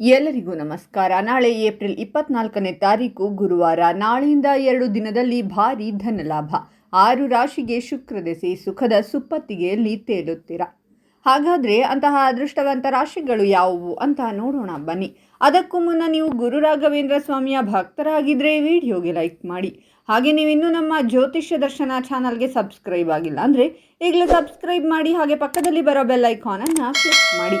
ಎಲ್ಲರಿಗೂ ನಮಸ್ಕಾರ. ನಾಳೆ ಏಪ್ರಿಲ್ ಇಪ್ಪತ್ನಾಲ್ಕನೇ ತಾರೀಕು ಗುರುವಾರ. ನಾಳೆಯಿಂದ ಎರಡು ದಿನದಲ್ಲಿ ಭಾರಿ ಧನಲಾಭ. ಆರು ರಾಶಿಗೆ ಶುಕ್ರ ದೆಸೆ, ಸುಖದ ಸುಪ್ಪತ್ತಿಗೆಯಲ್ಲಿ ತೇಲುತ್ತೀರ? ಹಾಗಾದರೆ ಅಂತಹ ಅದೃಷ್ಟವಂತ ರಾಶಿಗಳು ಯಾವುವು ಅಂತ ನೋಡೋಣ ಬನ್ನಿ. ಅದಕ್ಕೂ ಮುನ್ನ ನೀವು ಗುರು ರಾಘವೇಂದ್ರ ಸ್ವಾಮಿಯ ಭಕ್ತರಾಗಿದ್ದರೆ ವಿಡಿಯೋಗೆ ಲೈಕ್ ಮಾಡಿ. ಹಾಗೆ ನೀವು ಇನ್ನೂ ನಮ್ಮ ಜ್ಯೋತಿಷ್ಯ ದರ್ಶನ ಚಾನಲ್ಗೆ ಸಬ್ಸ್ಕ್ರೈಬ್ ಆಗಿಲ್ಲ ಅಂದರೆ ಈಗಲೇ ಸಬ್ಸ್ಕ್ರೈಬ್ ಮಾಡಿ ಹಾಗೆ ಪಕ್ಕದಲ್ಲಿ ಬರೋ ಬೆಲ್ ಐಕಾನನ್ನು ಕ್ಲಿಕ್ ಮಾಡಿ.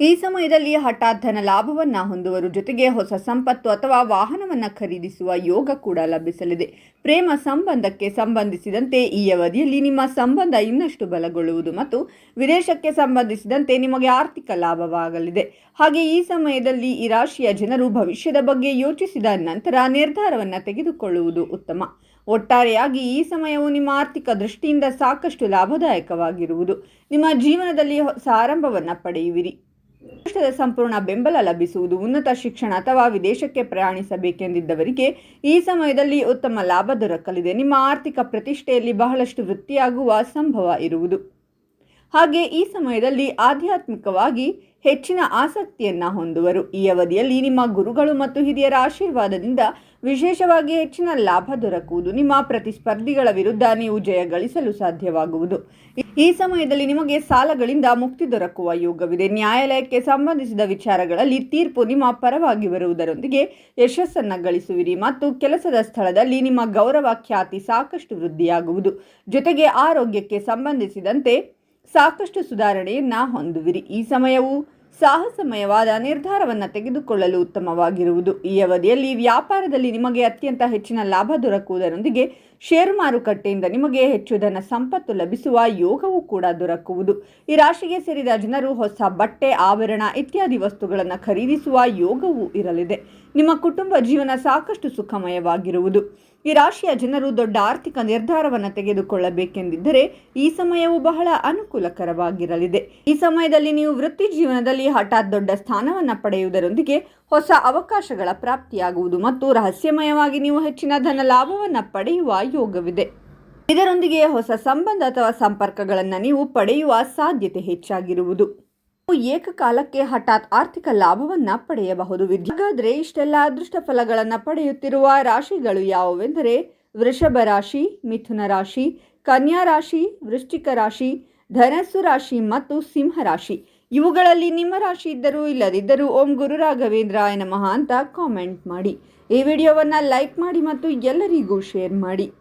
ಈ ಸಮಯದಲ್ಲಿ ಹಠಾತ್ ಧನ ಲಾಭವನ್ನ ಹೊಂದುವರು ಜೊತೆಗೆ ಹೊಸ ಸಂಪತ್ತು ಅಥವಾ ವಾಹನವನ್ನ ಖರೀದಿಸುವ ಯೋಗ ಕೂಡ ಲಭಿಸಲಿದೆ. ಪ್ರೇಮ ಸಂಬಂಧಕ್ಕೆ ಸಂಬಂಧಿಸಿದಂತೆ ಈ ಅವಧಿಯಲ್ಲಿ ನಿಮ್ಮ ಸಂಬಂಧ ಇನ್ನಷ್ಟು ಬಲಗೊಳ್ಳುವುದು ಮತ್ತು ವಿದೇಶಕ್ಕೆ ಸಂಬಂಧಿಸಿದಂತೆ ನಿಮಗೆ ಆರ್ಥಿಕ ಲಾಭವಾಗಲಿದೆ. ಹಾಗೆ ಈ ಸಮಯದಲ್ಲಿ ಈ ರಾಶಿಯ ಜನರು ಭವಿಷ್ಯದ ಬಗ್ಗೆ ಯೋಚಿಸಿದ ನಂತರ ನಿರ್ಧಾರವನ್ನು ತೆಗೆದುಕೊಳ್ಳುವುದು ಉತ್ತಮ. ಒಟ್ಟಾರೆಯಾಗಿ ಈ ಸಮಯವು ನಿಮ್ಮ ಆರ್ಥಿಕ ದೃಷ್ಟಿಯಿಂದ ಸಾಕಷ್ಟು ಲಾಭದಾಯಕವಾಗಿರುವುದು. ನಿಮ್ಮ ಜೀವನದಲ್ಲಿ ಹೊಸ ಆರಂಭವನ್ನು ಪಡೆಯುವಿರಿ. ರಾಷ್ಟ್ರದ ಸಂಪೂರ್ಣ ಬೆಂಬಲ ಲಭಿಸುವುದು ಉನ್ನತ ಶಿಕ್ಷಣ ಅಥವಾ ವಿದೇಶಕ್ಕೆ ಪ್ರಯಾಣಿಸಬೇಕೆಂದಿದ್ದವರಿಗೆ ಈ ಸಮಯದಲ್ಲಿ ಉತ್ತಮ ಲಾಭ ದೊರಕಲಿದೆ. ನಿಮ್ಮ ಆರ್ಥಿಕ ಪ್ರತಿಷ್ಠೆಯಲ್ಲಿ ಬಹಳಷ್ಟು ವೃತ್ತಿಯಾಗುವ ಸಂಭವ ಇರುವುದು. ಹಾಗೆ ಈ ಸಮಯದಲ್ಲಿ ಆಧ್ಯಾತ್ಮಿಕವಾಗಿ ಹೆಚ್ಚಿನ ಆಸಕ್ತಿಯನ್ನು ಹೊಂದುವರು. ಈ ಅವಧಿಯಲ್ಲಿ ನಿಮ್ಮ ಗುರುಗಳು ಮತ್ತು ಹಿರಿಯರ ಆಶೀರ್ವಾದದಿಂದ ವಿಶೇಷವಾಗಿ ಹೆಚ್ಚಿನ ಲಾಭ ದೊರಕುವುದು. ನಿಮ್ಮ ಪ್ರತಿಸ್ಪರ್ಧಿಗಳ ವಿರುದ್ಧ ನೀವು ಜಯ ಗಳಿಸಲು ಸಾಧ್ಯವಾಗುವುದು. ಈ ಸಮಯದಲ್ಲಿ ನಿಮಗೆ ಸಾಲಗಳಿಂದ ಮುಕ್ತಿ ದೊರಕುವ ಯೋಗವಿದೆ. ನ್ಯಾಯಾಲಯಕ್ಕೆ ಸಂಬಂಧಿಸಿದ ವಿಚಾರಗಳಲ್ಲಿ ತೀರ್ಪು ನಿಮ್ಮ ಪರವಾಗಿ ಬರುವುದರೊಂದಿಗೆ ಯಶಸ್ಸನ್ನು ಗಳಿಸುವಿರಿ ಮತ್ತು ಕೆಲಸದ ಸ್ಥಳದಲ್ಲಿ ನಿಮ್ಮ ಗೌರವ ಖ್ಯಾತಿ ಸಾಕಷ್ಟು ವೃದ್ಧಿಯಾಗುವುದು. ಜೊತೆಗೆ ಆರೋಗ್ಯಕ್ಕೆ ಸಂಬಂಧಿಸಿದಂತೆ ಸಾಕಷ್ಟು ಸುಧಾರಣೆಯನ್ನ ಹೊಂದುವಿರಿ. ಈ ಸಮಯವು ಸಾಹಸಮಯವಾದ ನಿರ್ಧಾರವನ್ನು ತೆಗೆದುಕೊಳ್ಳಲು ಉತ್ತಮವಾಗಿರುವುದು. ಈ ಅವಧಿಯಲ್ಲಿ ವ್ಯಾಪಾರದಲ್ಲಿ ನಿಮಗೆ ಅತ್ಯಂತ ಹೆಚ್ಚಿನ ಲಾಭ ದೊರಕುವುದರೊಂದಿಗೆ ಷೇರು ಮಾರುಕಟ್ಟೆಯಿಂದ ನಿಮಗೆ ಹೆಚ್ಚು ಧನ ಸಂಪತ್ತು ಲಭಿಸುವ ಯೋಗವೂ ಕೂಡ ದೊರಕುವುದು. ಈ ರಾಶಿಗೆ ಸೇರಿದ ಜನರು ಹೊಸ ಬಟ್ಟೆ, ಆಭರಣ ಇತ್ಯಾದಿ ವಸ್ತುಗಳನ್ನು ಖರೀದಿಸುವ ಯೋಗವೂ ಇರಲಿದೆ. ನಿಮ್ಮ ಕುಟುಂಬ ಜೀವನ ಸಾಕಷ್ಟು ಸುಖಮಯವಾಗಿರುವುದು. ಈ ರಾಶಿಯ ಜನರು ದೊಡ್ಡ ಆರ್ಥಿಕ ನಿರ್ಧಾರವನ್ನು ತೆಗೆದುಕೊಳ್ಳಬೇಕೆಂದಿದ್ದರೆ ಈ ಸಮಯವು ಬಹಳ ಅನುಕೂಲಕರವಾಗಿರಲಿದೆ. ಈ ಸಮಯದಲ್ಲಿ ನೀವು ವೃತ್ತಿ ಜೀವನದಲ್ಲಿ ಹಠಾತ್ ದೊಡ್ಡ ಸ್ಥಾನವನ್ನು ಪಡೆಯುವುದರೊಂದಿಗೆ ಹೊಸ ಅವಕಾಶಗಳ ಪ್ರಾಪ್ತಿಯಾಗುವುದು ಮತ್ತು ರಹಸ್ಯಮಯವಾಗಿ ನೀವು ಹೆಚ್ಚಿನ ಧನ ಲಾಭವನ್ನು ಪಡೆಯುವ ಯೋಗವಿದೆ. ಇದರೊಂದಿಗೆ ಹೊಸ ಸಂಬಂಧ ಅಥವಾ ಸಂಪರ್ಕಗಳನ್ನು ನೀವು ಪಡೆಯುವ ಸಾಧ್ಯತೆ ಹೆಚ್ಚಾಗಿರುವುದು. ಏಕಕಾಲಕ್ಕೆ ಹಠಾತ್ ಆರ್ಥಿಕ ಲಾಭವನ್ನ ಪಡೆಯಬಹುದು. ಹಾಗಾದ್ರೆ ಇಷ್ಟೆಲ್ಲ ಅದೃಷ್ಟ ಫಲಗಳನ್ನ ಪಡೆಯುತ್ತಿರುವ ರಾಶಿಗಳು ಯಾವುವೆಂದರೆ ವೃಷಭ ರಾಶಿ, ಮಿಥುನ ರಾಶಿ, ಕನ್ಯಾ ರಾಶಿ, ವೃಶ್ಚಿಕ ರಾಶಿ, ಧನಸ್ಸು ರಾಶಿ ಮತ್ತು ಸಿಂಹ ರಾಶಿ. ಇವುಗಳಲ್ಲಿ ನಿಮ್ಮ ರಾಶಿ ಇದ್ದರೂ ಇಲ್ಲದಿದ್ದರೂ ಓಂ ಗುರು ರಾಘವೇಂದ್ರಾಯ ನಮಃ ಅಂತ ಕಾಮೆಂಟ್ ಮಾಡಿ. ಈ ವಿಡಿಯೋವನ್ನು ಲೈಕ್ ಮಾಡಿ ಮತ್ತು ಎಲ್ಲರಿಗೂ ಶೇರ್ ಮಾಡಿ.